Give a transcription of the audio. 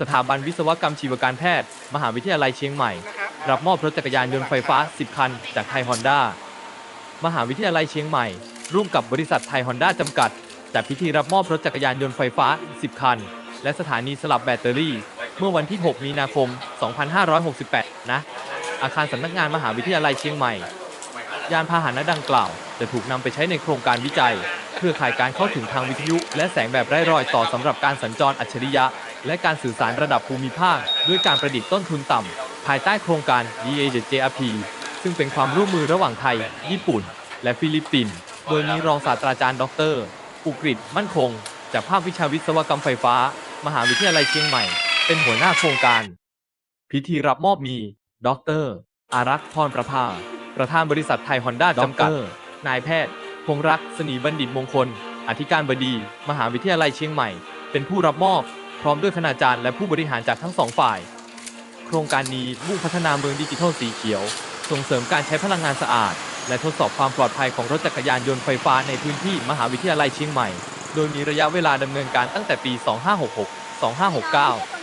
สถาบันวิศวกรรมชีวการแพทย์ มหาวิทยาลัยเชียงใหม่ รับมอบรถจักรยานยนต์ไฟฟ้า 10 คัน จากไทยฮอนด้ามหาวิทยาลัยเชียงใหม่ ร่วมกับบริษัทไทยฮอนด้าจำกัด จัดพิธีรับมอบรถจักรยานยนต์ไฟฟ้า 10 คัน และสถานีสลับแบตเตอรี่ เมื่อวันที่ 6 มีนาคม 2568ณอาคารสำนักงานมหาวิทยาลัยเชียงใหม่ ยานพาหนะดังกล่าว จะถูกนำไปใช้ในโครงการวิจัย เพื่อข่ายการเข้าถึงทางวิทยุ และแสงแบบไร้รอยต่อสำหรับการสัญจรอัจฉริยะ และการสื่อสารระดับภูมิภาค ด้วยการประดิษฐ์ต้นทุนต่ำ ภายใต้โครงการ DAJRP ซึ่งเป็นความร่วมมือระหว่างไทย ญี่ปุ่น และฟิลิปปินส์ โดยมีรองศาสตราจารย์ดร อุกฤษมั่นคง จากภาควิชาวิศวกรรมไฟฟ้า มหาวิทยาลัยเชียงใหม่ เป็นหัวหน้าโครงการ พิธีรับมอบมี ดร อารักษ์พรประภา ประธานบริษัทไทยฮอนด้าจำกัด นายแพทย์ พงรักษ์สนีบัณฑิตมงคล อธิการบดี มหาวิทยาลัยเชียงใหม่ เป็นผู้รับมอบ พร้อมด้วยคณาจารย์และผู้บริหารจากทั้งสองฝ่าย โครงการนี้มุ่งพัฒนาเมืองดิจิทัลสีเขียว ส่งเสริมการใช้พลังงานสะอาด และทดสอบความปลอดภัยของรถจักรยานยนต์ไฟฟ้าในพื้นที่มหาวิทยาลัยเชียงใหม่ โดยมีระยะเวลาดำเนินการตั้งแต่ปี 2566 2569